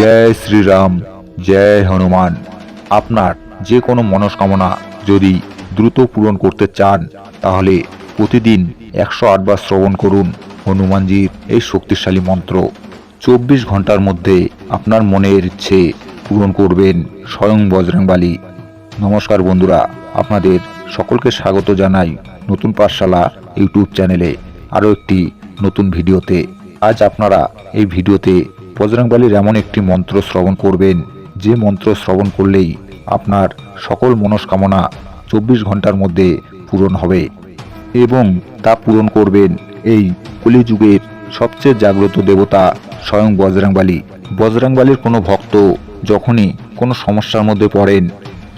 জয় শ্রীরাম, জয় হনুমান। আপনার যে কোনো মনস্কামনা যদি দ্রুত পূরণ করতে চান, তাহলে প্রতিদিন একশো আটবার শ্রবণ করুন হনুমানজির এই শক্তিশালী মন্ত্র। চব্বিশ ঘণ্টার মধ্যে আপনার মনের ইচ্ছে পূরণ করবেন স্বয়ং বজরংবালী। নমস্কার বন্ধুরা, আপনাদের সকলকে স্বাগত জানাই নতুন পাঠশালা ইউটিউব চ্যানেলে। আরও একটি নতুন ভিডিওতে। আজ আপনারা এই ভিডিওতে বজরংবালির এমন একটি মন্ত্র শ্রবণ করবেন, যে মন্ত্র শ্রবণ করলেই আপনার সকল মনস্কামনা চব্বিশ ঘণ্টার মধ্যে পূরণ হবে এবং তা পূরণ করবেন এই কলিযুগের সবচেয়ে জাগ্রত দেবতা স্বয়ং বজরংবালী বজরংবালির কোনো ভক্ত যখনই কোনো সমস্যার মধ্যে পড়েন,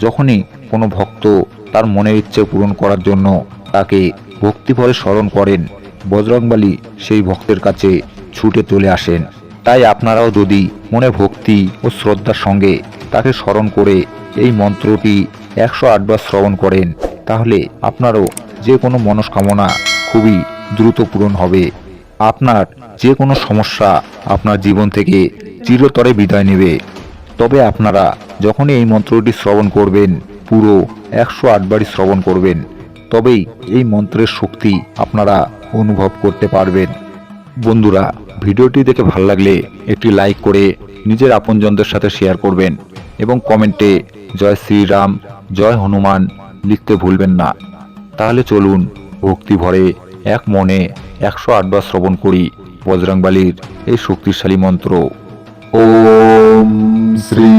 যখনই কোনো ভক্ত তার মনের ইচ্ছে পূরণ করার জন্য তাকে ভক্তিভরে স্মরণ করেন বজরংবালী সেই ভক্তের কাছে ছুটে চলে আসেন। তাই আপনারাও যদি মনে ভক্তি ও শ্রদ্ধার সঙ্গে তাকে স্মরণ করে এই মন্ত্রটি একশো আটবার শ্রবণ করেন, তাহলে আপনারও যে কোনো মনস্কামনা খুবই দ্রুত পূরণ হবে। আপনার যে কোনো সমস্যা আপনার জীবন থেকে চিরতরে বিদায় নেবে। তবে আপনারা যখনই এই মন্ত্রটি শ্রবণ করবেন, পুরো একশো আটবারই শ্রবণ করবেন, তবেই এই মন্ত্রের শক্তি আপনারা অনুভব করতে পারবেন। বন্ধুরা ভিডিওটি দেখে ভালো লাগলে একটি লাইক করে নিজের আপনজনদের সাথে শেয়ার করবেন এবং কমেন্টে জয় শ্রীরাম, জয় হনুমান লিখতে ভুলবেন না। তাহলে চলুন ভক্তি ভরে এক মনে একশো আটবার শ্রবণ করি বজরংবালির এই শক্তিশালী মন্ত্র। ওম শ্রী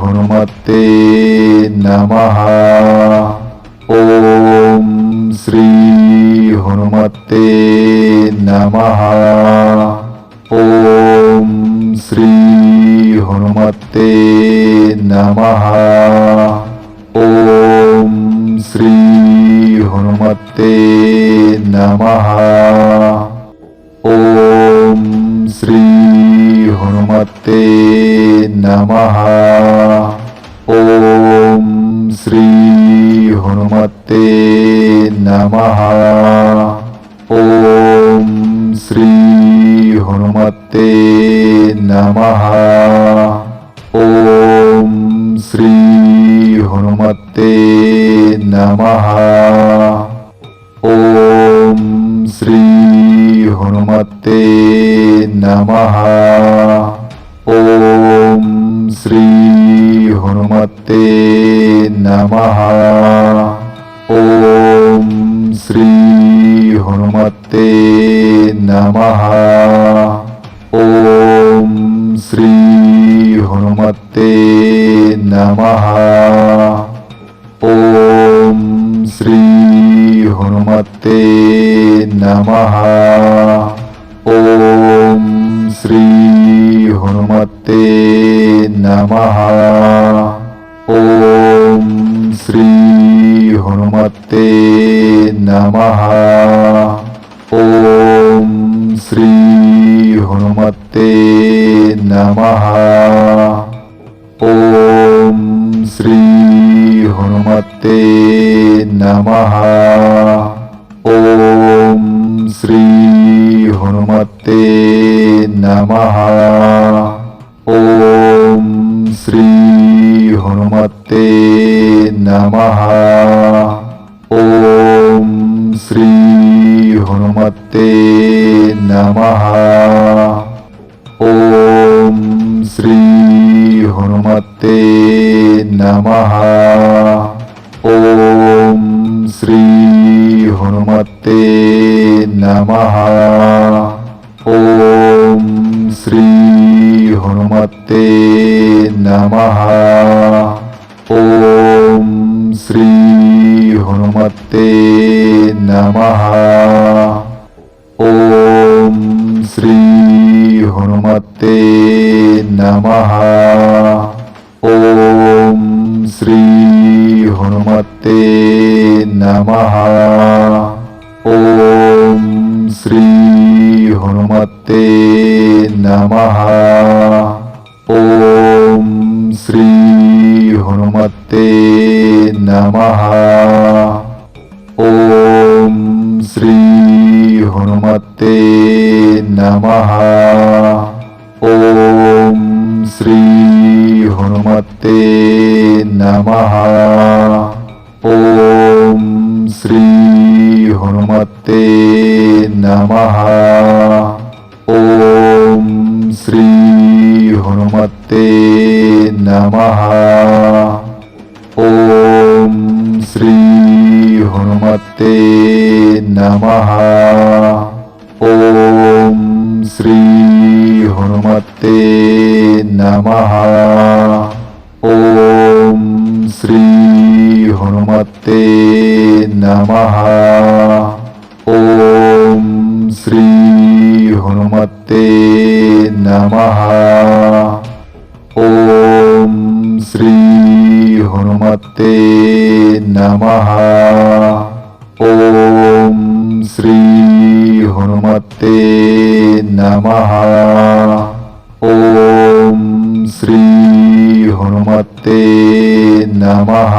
হনুমতে নমঃ। ওম শ্রী হনুমতে নমঃ। ॐ श्रीहनुमते नमः ॐ श्रीहनुमते नमः ॐ श्रीहनुमते नमः हनुमते नमः ॐ श्री हनुमते नमः ॐ श्री हनुमते नमः ॐ श्री हनुमते नमः ॐ श्री हनुमते नमः श्री हनुमते नमः। ॐ श्री हनुमते नमः। ॐ श्री हनुमते नमः। ॐ श्री हनुमते नमः। ॐ श्री हनुमते नमः। ॐ श्री हनुमते नमः। ॐ श्री हनुमते नमः। ॐ श्री हनुमते नमः। ॐ श्री हनुमते ॐ श्री हनुमते नमः ॐ श्री हनुमते नमः ॐ श्री हनुमते नमः ॐ श्री हनुमते नमः শ্রী হনুমতে নমঃ ওম শ্রী হনুমতে নমঃ ওম শ্রী হনুমতে নমঃ ওম শ্রী হনুমতে নমঃ नमः। ॐ श्री हनुमते नमः। श्री हनुमते नमः।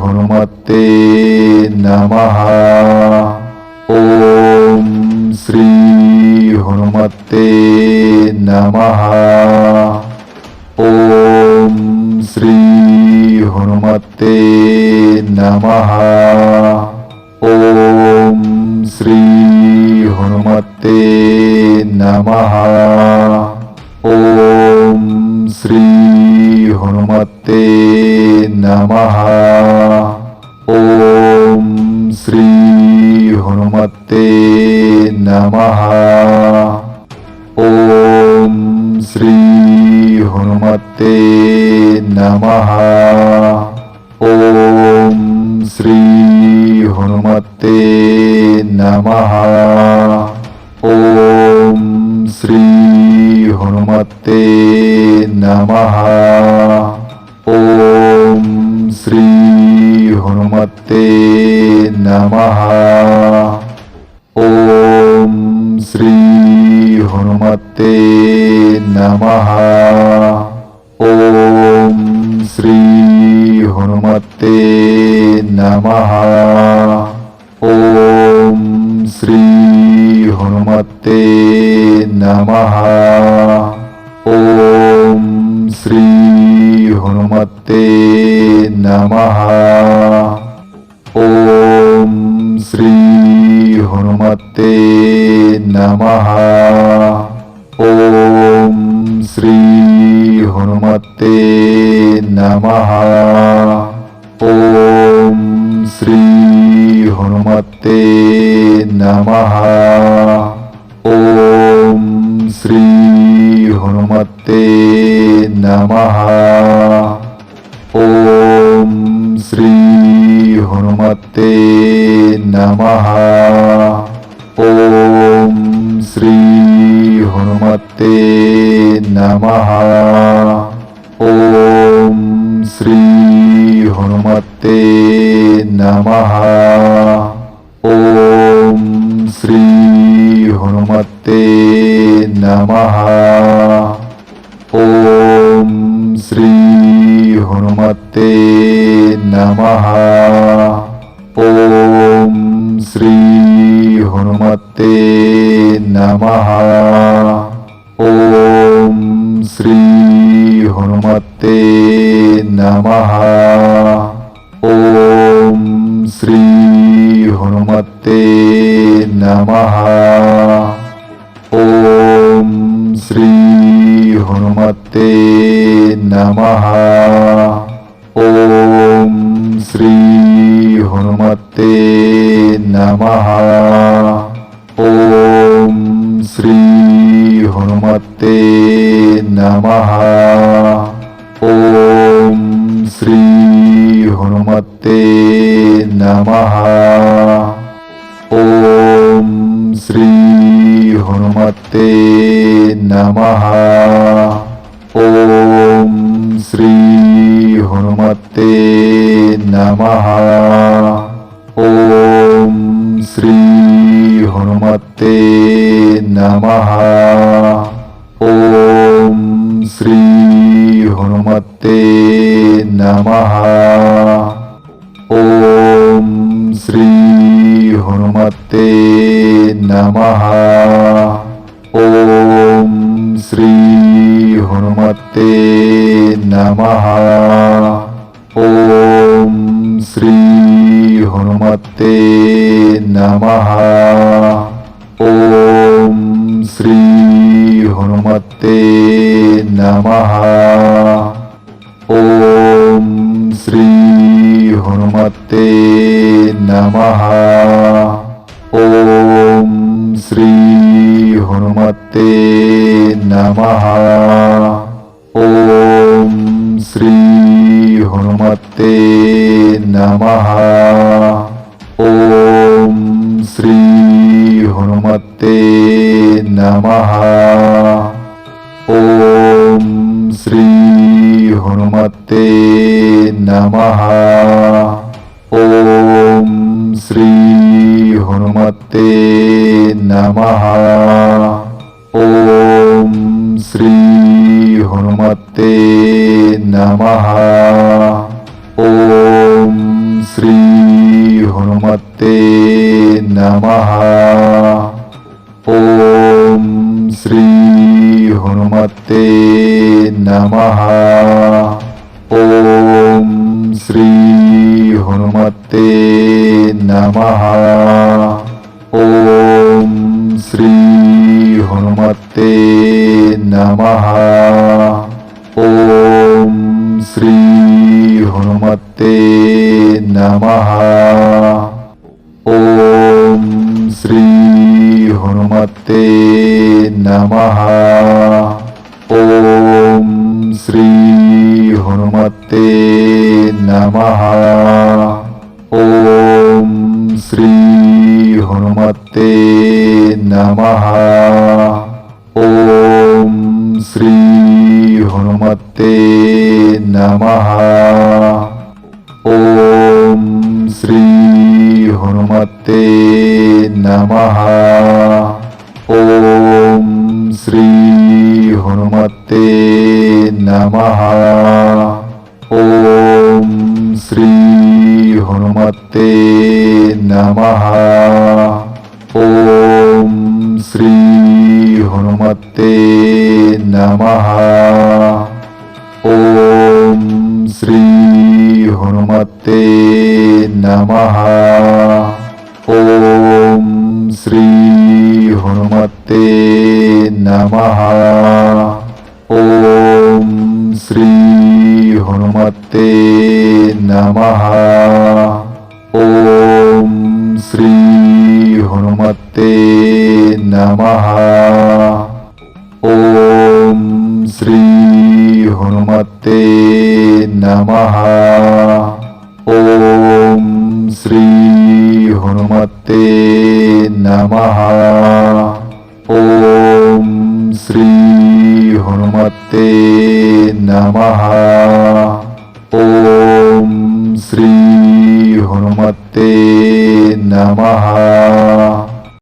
হনুমতে নমঃ ওম শ্রী হনুমতে নমঃ ওম শ্রী হনুমতে নমঃ ওম শ্রী হনুমতে নমঃ ওম শ্রী হনুমতে नमः। ओम श्री हनुमते नमः। ओम श्री हनुमते नमः। ओम श्री हनुमते नमः। ओम श्री हनुमते ते नमः ॐ श्री हनुमते नमः ॐ श्री हनुमते नमः ॐ श्री हनुमते नमः ॐ श्री हनुमते नमः শ্রী হনুমতে নমঃ। ওম শ্রী হনুমতে নমঃ। ওম শ্রী হনুমতে নমঃ। ওম শ্রী হনুমতে নমঃ। हनुमते नमः ॐ श्री हनुमते नमः ॐ श्री हनुमते नमः ॐ श्री हनुमते नमः ॐ श्री हनुमते नमः श्री श्रीहनुमते नमः ॐ श्रीहनुमते नमः ॐ श्रीहनुमते नमः ॐ श्रीहनुमते नमः শ্রী হনুমতে নমঃ ওম শ্রী হনুমতে নমঃ ওম শ্রী হনুমতে নমঃ ওম শ্রী হনুমতে নমঃ ওম শ্রী হনুমতে ॐ श्रीहनुमते नमः ॐ श्रीहनुमते नमः ॐ श्रीहनुमते नमः ओं श्री हनुमते नमः শ্রী হনুমতে নমঃ। ওম শ্রী হনুমতে নমঃ। ওম শ্রী হনুমতে নমঃ। ওম শ্রী হনুমতে নমঃ। হনুমতে নমঃ। ওম শ্রী হনুমতে নমঃ। ওম শ্রী হনুমতে নমঃ। ওম শ্রী হনুমতে নমঃ। ওম শ্রী হনুমতে নমঃ। श्रीहनुमते नमः ॐ श्रीहनुमते नमः ॐ श्रीहनुमते नमः ॐ श्रीहनुमते नमः